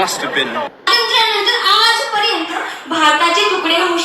Must been स्वातंत्र्यानंतर आजपर्यंत भारताचे तुकडे होऊ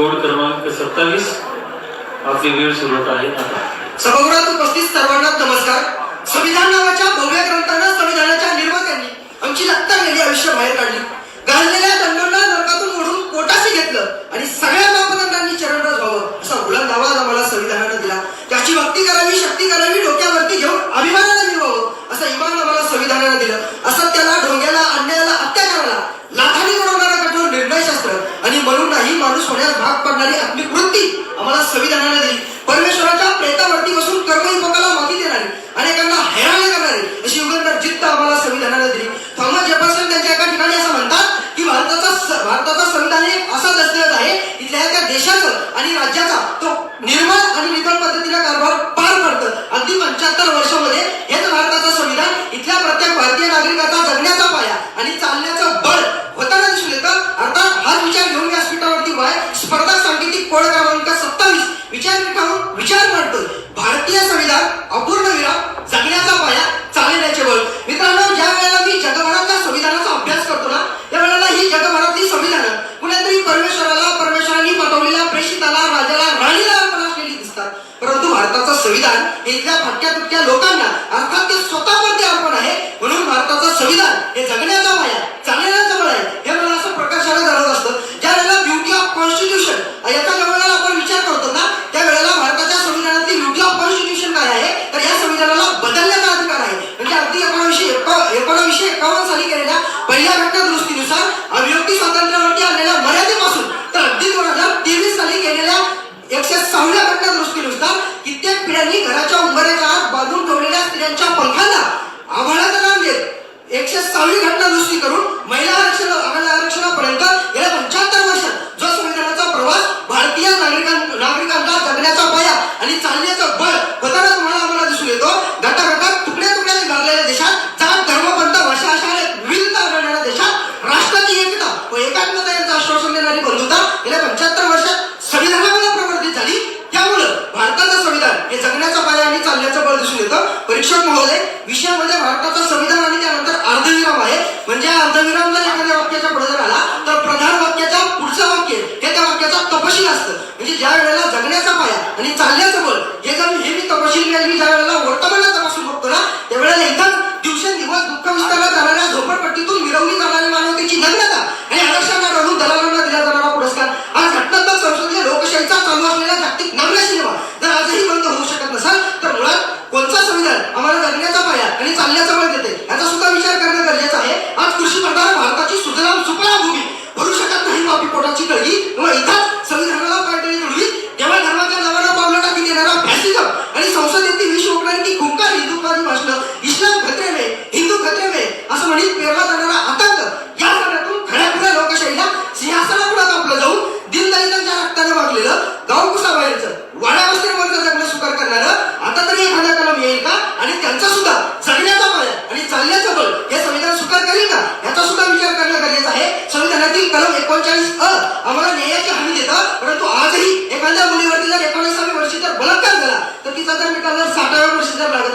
कोड क्रमांक सत्तावीस. आपली वेळ सुरू आहे सभागृहात उपस्थित सर्वांना नमस्कार. संविधान नावाच्या भव्य ग्रंथांना संविधानाच्या निर्मात्यांनी आमची लत्ता गेली आयुष्य बाहेर काढली. दुरुस्ती करून महिला आरक्षण आरक्षणापर्यंत गेल्या पंच्याहत्तर वर्षात जो संविधानाचा प्रवास भारतीय नागरिकां नागरिकांचा जगण्याचा पाया आणि चालण्याचं बळ होताना तुम्हाला आम्हाला दिसून येतो. गटागटात तुकड्या तुकड्याने भरलेल्या देशात जात धर्मपंथ भाषा अशा विविधता आढळणाऱ्या देशात राष्ट्राची एकता व एकात्मता यांचा आश्वासन देणारी बंधुता गेल्या पंच्याहत्तर वर्ष तपशील असतं. म्हणजे ज्या वेळेला जगण्याचा पाया आणि चालण्याचं बल हे जर हे मी तपशील ज्या वेळेला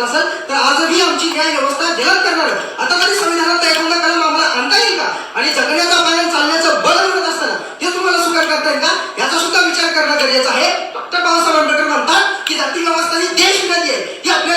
असेल तर आजही आमची न्याय व्यवस्था जलद करणार आता तरी संविधानात एखादा कलम आम्हाला आणता येईल का? आणि जगण्याचा पायन चालण्याचं बळ मिळत असताना ते तुम्हाला स्वीकार करता येईल का? याचा सुद्धा विचार करणं गरजेचं आहे. डॉक्टर बाबासाहेब आंबेडकर म्हणतात की जाती व्यवस्था ही देश विरोधी आहे. ही आपल्या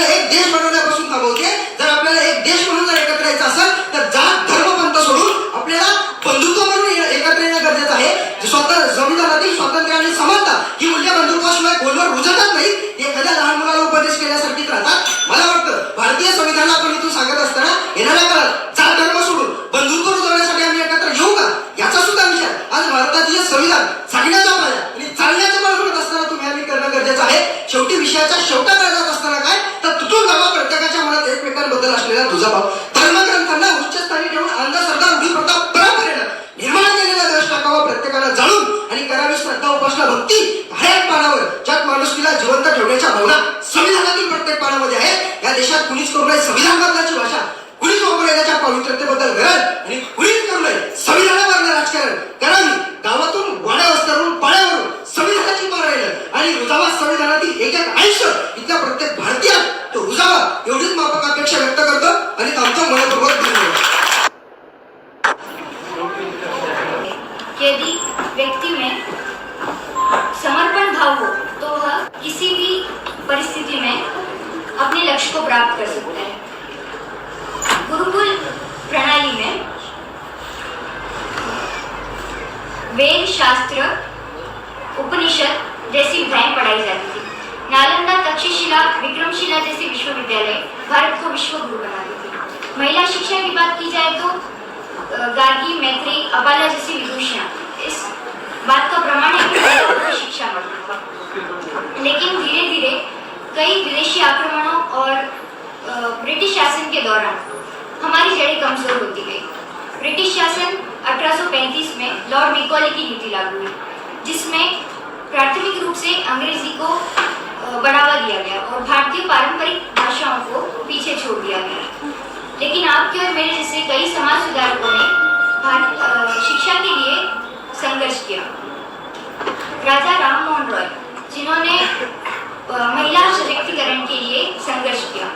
गरजेचं आहे. शेवटी विषयाच्या शेवटात जात असताना काय? तर तुटून बाबा प्रत्येकाच्या मनात एकमेकांबद्दल असलेला तुझा भाव. धर्मग्रंथांना उच्चस्थानी ठेवून अंधश्रद्धा रूढी प्रथा परंपरेनं निर्माण केलेला देश टाकावा प्रत्येकाला जाणून आणि करावी श्रद्धा उपासना भक्ती हर पानावर. ज्यात माणुसकीला जिवंत ठेवण्याच्या भावना संविधानातील प्रत्येक पानामध्ये आहे या देशात कुणीच करू नये संविधान बदलाची भाषा कुणीच वापरू नये त्याच्या पवित्रतेबद्दल गरज आणि कुणीच करू नये संविधानावरनं राजकारण करावी गावातून वाड्या वस्त्यावरून पाड्यावरून संविधानाची पार राहिलं आणि रुजावा संविधानातील एक एक आयुष्य इथल्या प्रत्येक भारतीयात तो रुजावा एवढीच माफक अपेक्षा व्यक्त करतो आणि आमचं मनपूर्वक धन्यवाद यदि व्यक्ति में समर्पण भाव हो तो वह किसी भी परिस्थिति में अपने लक्ष्य को प्राप्त कर सकता है। गुरुकुल प्रणाली में वेद शास्त्र उपनिषद जैसी विधाएँ पढ़ाई जाती थी। नालंदा तक्षशिला, विक्रमशिला जैसे विश्वविद्यालय भारत को विश्व गुरु बनाते थे महिला शिक्षा की बात की जाए तो गार्गी, मैत्री, अबाला जैसी विदुषियाँ इस बात का प्रमाण है कि शिक्षा मिलती लेकिन धीरे धीरे कई विदेशी आक्रमणों और ब्रिटिश शासन के दौरान हमारी जड़ें कमज़ोर होती गई। ब्रिटिश शासन 1835 में लॉर्ड मिकॉले की नीति लागू हुई, जिसमें प्राथमिक रूप से अंग्रेज़ी को बढ़ावा दिया गया और भारतीय पारंपरिक भाषाओं को पीछे छोड़ दिया गया। लेकिन आपके और मेरे जैसे कई समाज सुधारकों ने भारत शिक्षा के लिए संघर्ष किया। राजा राम मोहन रॉय, जिन्होंने महिला सशक्तिकरण के लिए संघर्ष किया।